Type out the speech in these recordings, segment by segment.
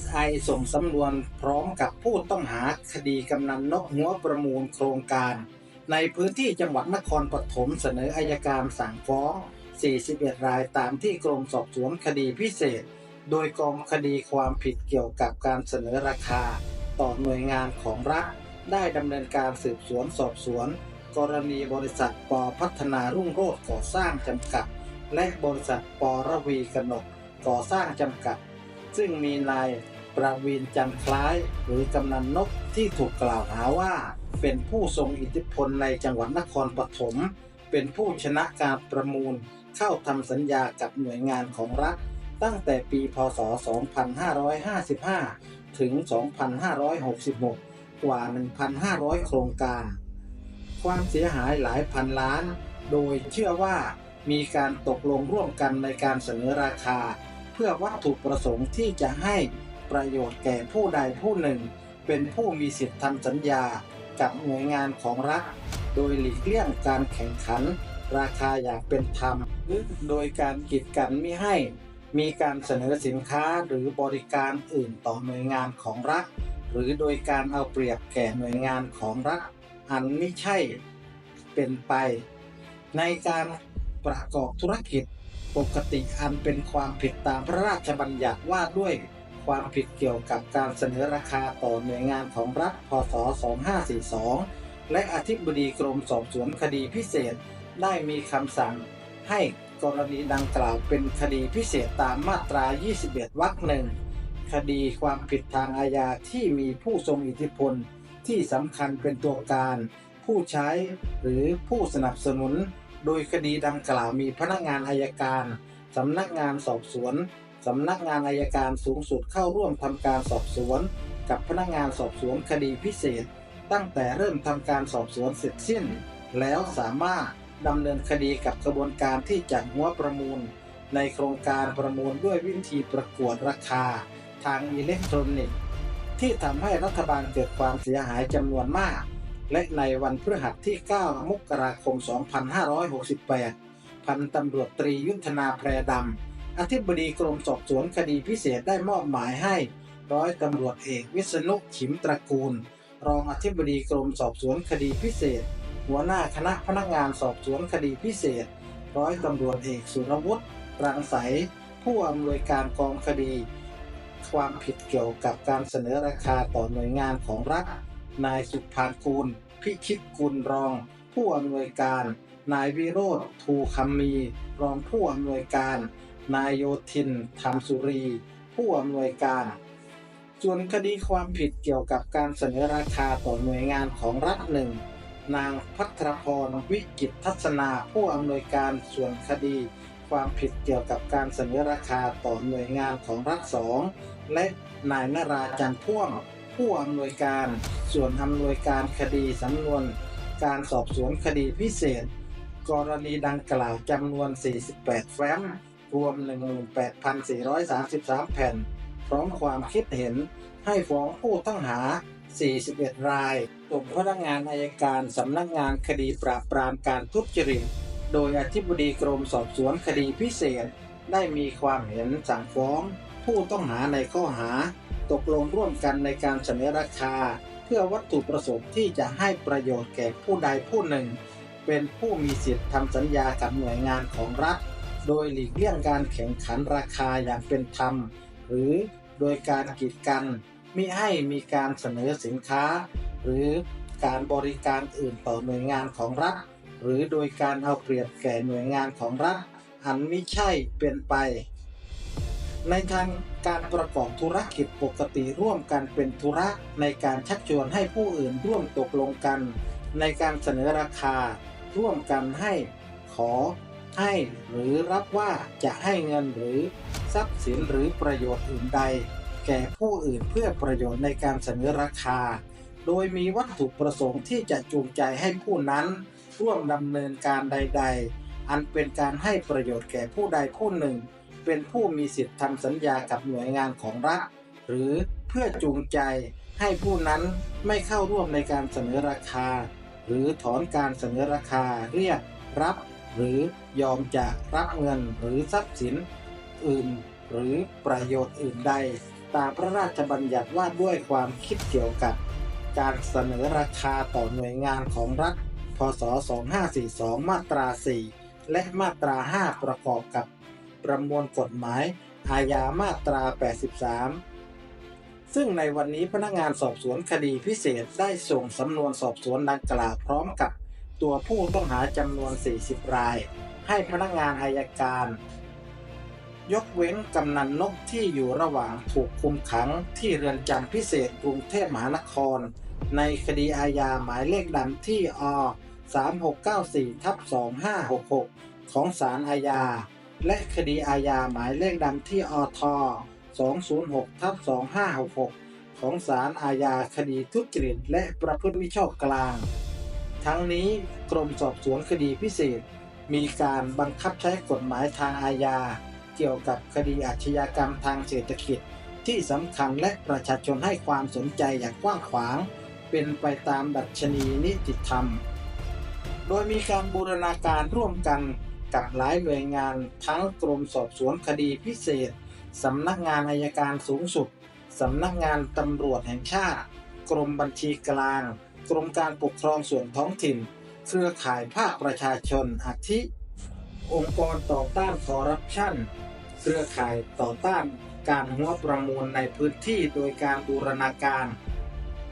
SI ส่งสำนวนพร้อมกับผู้ต้องหาคดีกำนันนกหัวประมูลโครงการ ในพื้นที่จังหวัดนครปฐมเสนออายการสั่งฟ้อง 41 รายตามที่กรมสอบสวนคดีพิเศษ โดยกองคดีความผิดเกี่ยวกับการเสนอราคา ต่อหน่วยงานของรัฐ ได้ดำเนินการสืบสวนสอบสวน กรณีบริษัทปพัฒนารุ่งโรจน์ก่อสร้างจำกัด และบริษัทประวีกนกก่อสร้างจำกัด ซึ่งมีนายประวินจันคล้าย หรือกำนันนกที่ถูกกล่าวหาว่า เป็นผู้ทรงอิทธิพลในจังหวัดนครปฐมเป็นผู้ชนะการประมูลเข้าทำสัญญากับหน่วยงานของรัฐ ตั้งแต่ปีพศ 2555 ถึง 2566 กว่า 1,500 โครงการ ความเสียหายหลายพันล้าน โดยเชื่อว่ามีการตกลงร่วมกันในการเสนอราคา เพื่อวัตถุประสงค์ที่จะให้ประโยชน์แก่ผู้ใดผู้หนึ่ง เป็นผู้มีสิทธิทำสัญญากับหน่วยงานของรัฐ โดยหลีกเลี่ยงการแข่งขัน ราคาอย่างเป็นธรรม หรือโดยการกีดกันไม่ให้ มีการเสนอสินค้าหรือบริการอื่นต่อหน่วยงานของรัฐ หรือโดยการเอาเปรียบแก่หน่วยงานของรัฐ อันไม่ใช่เป็นไป ในการประกอบธุรกิจ ปกติอันเป็นความผิดตามพระราชบัญญัติว่าด้วย ความผิดเกี่ยวกับการเสนอราคาต่อหน่วยงานของรัฐ พศ 2542 และอธิบดีกรมสอบสวนคดีพิเศษ ได้มีคำสั่ง ให้กรณีดังกล่าวเป็นคดีพิเศษตามมาตรา 21 วรรคหนึ่งคดีความผิดทางอาญาที่มีผู้ทรงอิทธิพลที่สำคัญเป็นตัวการ ผู้ใช้หรือผู้สนับสนุน โดยคดีดังกล่าวมีพนักงานอายการสำนักงานสอบสวนสำนักงานอายการสูงสุดเข้าร่วมทำการสอบสวน กับพนักงานสอบสวนคดีพิเศษ ตั้งแต่เริ่มทำการสอบสวนเสร็จสิ้น แล้วสามารถดำเนินคดีกับกระบวนการที่จัดหัวประมูล ในโครงการประมูลด้วยวิธีประกวดราคา ทางอิเล็กทรอนิกส์ ที่ทำให้รัฐบาลเกิดความเสียหายจำนวนมาก และในวันพฤหัสที่ 9 มกราคม 2568 พันตำรวจตรียุทธนาแพรดำ อธิบดีกรมสอบสวนคดีพิเศษได้มอบหมายให้ ร้อยตำรวจเอกวิษณุขิมตระกูล รองอธิบดีกรมสอบสวนคดีพิเศษ หัวหน้าคณะพนักงานสอบสวนคดีพิเศษ ร้อยตำรวจเอกสุรวุฒิรังสผู้อำนวยการกองคดี ความผิดเกี่ยวกับการเสนอราคาต่อหน่วยงานของรัฐนายสุภากูล พิชิตกุลรอง ผู้อำนวยการ นายวิโรธทูคำมี รองผู้อำนวยการ นายโยธินธรรมสุรี ผู้อำนวยการ ส่วนคดีความผิดเกี่ยวกับการเสนอราคาต่อหน่วยงานของรัฐหนึ่งนางพัทรพรวิจิตทัศนาผู้อำนวยการส่วนคดี ความผิดเกี่ยวกับการเสนอราคาต่อหน่วยงานของรัฐสองและนายนราจันทร์พ่วง ผู้อำนวยการ ส่วนอำนวยการคดีสำนวน การสอบสวนคดีพิเศษ กรณีดังกล่าวจำนวน 48 แฟ้ม รวม 18,433 แผ่น พร้อมความคิดเห็นให้ฟ้องผู้ต้องหา 41 รายส่งพนักงานอายการสำนักงานคดีปราบปรามการทุจริต โดยอธิบดีกรมสอบสวนคดีพิเศษ ได้มีความเห็นสั่งฟ้อง ผู้ต้องหาในข้อหา ตกลงร่วมกันในการเสนอราคา เพื่อวัตถุประสงค์ที่จะให้ประโยชน์แก่ผู้ใดผู้หนึ่ง เป็นผู้มีสิทธิ์ทำสัญญากับหน่วยงานของรัฐ โดยหลีกเลี่ยงการแข่งขันราคาอย่างเป็นธรรม หรือโดยการกีดกันมิให้มีการเสนอสินค้า หรือการบริการอื่นต่อหน่วยงานของรัฐ หรือโดยการเอาเปรียบแก่หน่วยงานของรัฐ อันมิใช่เป็นไป ในทางการประกอบธุรกิจปกติร่วมกันเป็นธุระในการชักชวนให้ผู้อื่นร่วมตกลงกัน ในการเสนอราคา ร่วมกันให้ ขอ ให้หรือรับว่าจะให้เงินหรือทรัพย์สินหรือประโยชน์อื่นใด แก่ผู้อื่นเพื่อประโยชน์ในการเสนอราคา โดยมีวัตถุประสงค์ที่จะจูงใจให้ผู้นั้น ร่วมดำเนินการใด ๆ อันเป็นการให้ประโยชน์แก่ผู้ใดผู้หนึ่ง เป็นผู้มีสิทธิทำสัญญากับหน่วยงานของรัฐ หรือเพื่อจูงใจให้ผู้นั้นไม่เข้าร่วมในการเสนอราคา หรือถอนการเสนอราคาเรียกรับ หรือยอมจะรับเงินหรือทรัพย์สิน อื่น หรือประโยชน์อื่นใด ตามพระราชบัญญัติว่าด้วยความคิดเกี่ยวกับ การเสนอราคาต่อหน่วยงานของรัฐ พศ 2542 มาตรา 4 และมาตรา 5 ประกอบกับ ประมวลกฎหมาย อาญามาตรา 83 ซึ่งในวันนี้พนักงานสอบสวนคดีพิเศษได้ส่งสำนวนสอบสวนดังกล่าวพร้อมกับตัวผู้ต้องหาจำนวน 40 ราย ให้พนักงานอายการ ยกเว้นกำนันนกที่อยู่ระหว่างถูกคุมขังที่เรือนจำพิเศษกรุงเทพมหานคร ในคดีอาญาหมายเลขดำที่อ3694ทับ2566 ของศาลอาญา และคดีอาญาหมายเลขดำที่อท206ทับ2566 ของศาลอาญาคดีทุจริตและประพฤติมิชอบกลาง ทั้งนี้กรมสอบสวนคดีพิเศษ มีการบังคับใช้กฎหมายทางอาญา เกี่ยวกับคดีอาชญากรรมทางเศรษฐกิจ ที่สำคัญและประชาชนให้ความสนใจอย่างกว้างขวาง เป็นไปตามดัชนีนิติธรรม โดยมีการบูรณาการร่วมกัน กับหลายหน่วยงานทั้งกรมสอบสวนคดีพิเศษ สำนักงานอายการสูงสุด สำนักงานตำรวจแห่งชาติ กรมบัญชีกลาง กรมการปกครองส่วนท้องถิ่น เครือข่ายภาคประชาชนอาทิ องค์กรต่อต้านคอร์รัปชัน เครือข่ายต่อต้านการหัวประมูลในพื้นที่โดยการบูรณาการ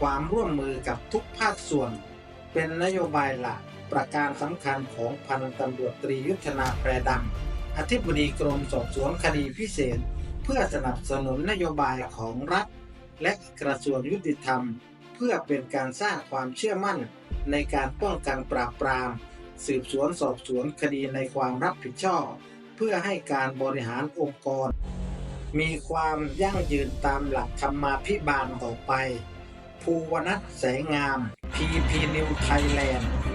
ความร่วมมือกับทุกภาคส่วน เป็นนโยบายหลัก ประการสำคัญของพันตำรวจตรียุทธนาแพรดำอธิบดีกรมสอบสวนคดีพิเศษ เพื่อสนับสนุนนโยบายของรัฐ และกระทรวงยุติธรรม เพื่อเป็นการสร้างความเชื่อมั่น ในการป้องกันปราบปราม สืบสวนสอบสวนคดีในความรับผิดชอบ เพื่อให้การบริหารองค์กร มีความยั่งยืนตามหลักธรรมาภิบาลต่อไป ภูวนัทแสงงาม PP New Thailand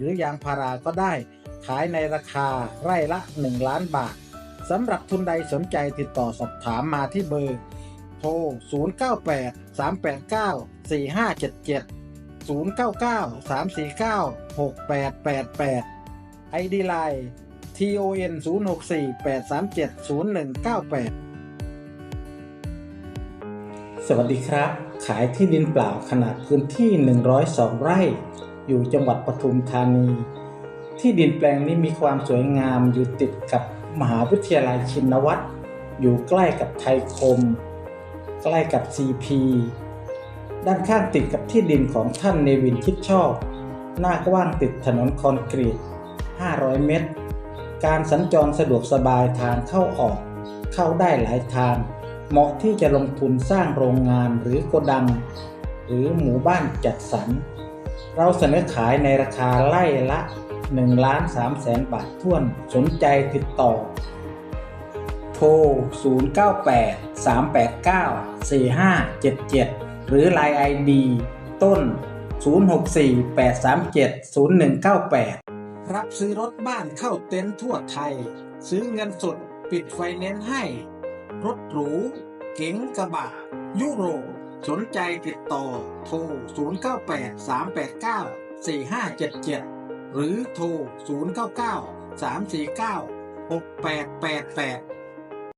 หรือยางพาราก็ได้ ขายในราคาไร่ละ 1 ล้านบาทสำหรับทุนใดสนใจติดต่อสอบถามมาที่เบอร์โทร 098 389 4577 099 349 6888 ID Line TON 064 837 0198 สวัสดีครับ ขายที่ดินเปล่าขนาดพื้นที่ 102 ไร่ อยู่จังหวัดปทุมธานี ที่ดินแปลงนี้มีความสวยงามอยู่ติดกับมหาวิทยาลัยชินวัตรอยู่ใกล้กับไทยคม ใกล้กับ CP ด้านข้างติดกับที่ดินของท่านเนวินคิดชอบ หน้ากว้างติดถนนคอนกรีต 500 เมตร การสัญจรสะดวกสบายทางเข้าออก เข้าได้หลายทาง เหมาะที่จะลงทุนสร้างโรงงานหรือโกดัง หรือหมู่บ้านจัดสรร เราเสนอขายในราคาไล่ละ1ล้าน3แสนบาทท้วนสนใจติดต่อ โทร 098 389 4577 หรือ Line ID ต้น 064 837 0198 รับซื้อรถบ้านเข้าเต็นท์ทั่วไทย ซื้อเงินสดปิดไฟแนนซ์ให้ รถหรู เก๋งกระบะยุโรป สนใจติดต่อโทร 098 389 4577 หรือโทร 099 349 6888